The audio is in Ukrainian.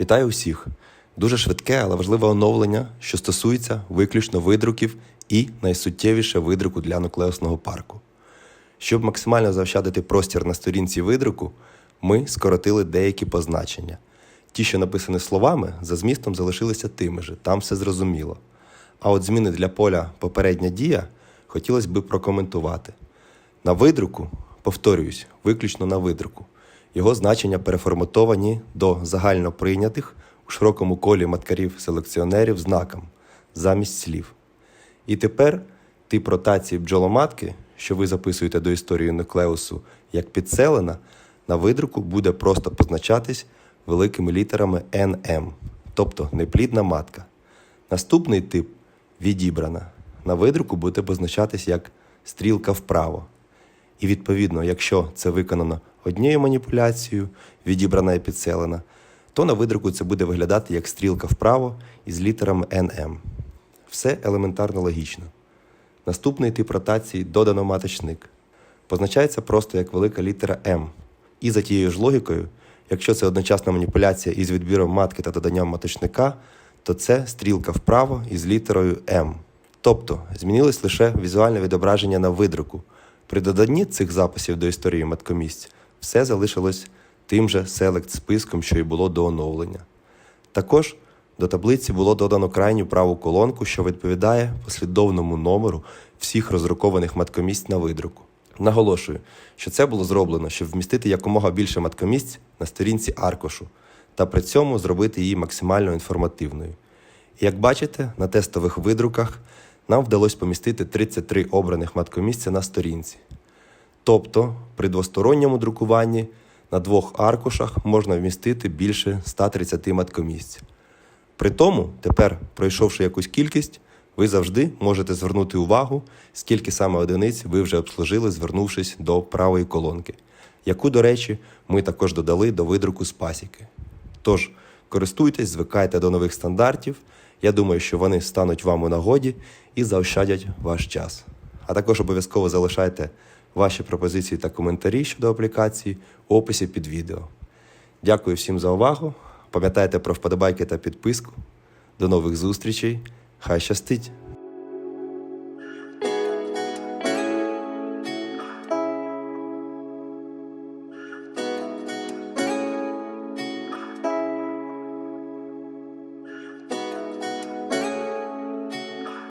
Вітаю усіх! Дуже швидке, але важливе оновлення, що стосується виключно видруків і найсуттєвіше видруку для нуклеусного парку. Щоб максимально заощадити простір на сторінці видруку, ми скоротили деякі позначення. Ті, що написані словами, за змістом залишилися тими ж, там все зрозуміло. А от зміни для поля попередня дія хотілося б прокоментувати. На видруку, повторююсь, виключно на видруку, його значення переформатовані до загально прийнятих у широкому колі маткарів-селекціонерів знаком замість слів. І тепер тип ротації бджоломатки, що ви записуєте до історії нуклеусу як підселена, на видруку буде просто позначатись великими літерами NM, тобто неплідна матка. Наступний тип відібрана. На видруку буде позначатись як стрілка вправо. І відповідно, якщо це виконано однією маніпуляцією, відібрана і підселена, то на видруку це буде виглядати як стрілка вправо із літерами NM. Все елементарно логічно. Наступний тип ротації додано маточник. Позначається просто як велика літера М. І за тією ж логікою, якщо це одночасна маніпуляція із відбіром матки та доданням маточника, то це стрілка вправо із літерою М. Тобто змінилось лише візуальне відображення на видруку. При доданні цих записів до історії маткомісць все залишилось тим же селект списком, що й було до оновлення. Також до таблиці було додано крайню праву колонку, що відповідає послідовному номеру всіх роздрукованих маткомісць на видруку. Наголошую, що це було зроблено, щоб вмістити якомога більше маткомісць на сторінці аркушу та при цьому зробити її максимально інформативною. Як бачите, на тестових видруках нам вдалося помістити 33 обраних маткомісця на сторінці. Тобто, при двосторонньому друкуванні на двох аркушах можна вмістити більше 130 маткомісць. При тому, тепер, пройшовши якусь кількість, ви завжди можете звернути увагу, скільки саме одиниць ви вже обслужили, звернувшись до правої колонки, яку, до речі, ми також додали до видруку з пасіки. Тож, користуйтесь, звикайте до нових стандартів. Я думаю, що вони стануть вам у нагоді і заощадять ваш час. А також обов'язково залишайте ваші пропозиції та коментарі щодо аплікації у описі під відео. Дякую всім за увагу. Пам'ятайте про вподобайки та підписку. До нових зустрічей. Хай щастить!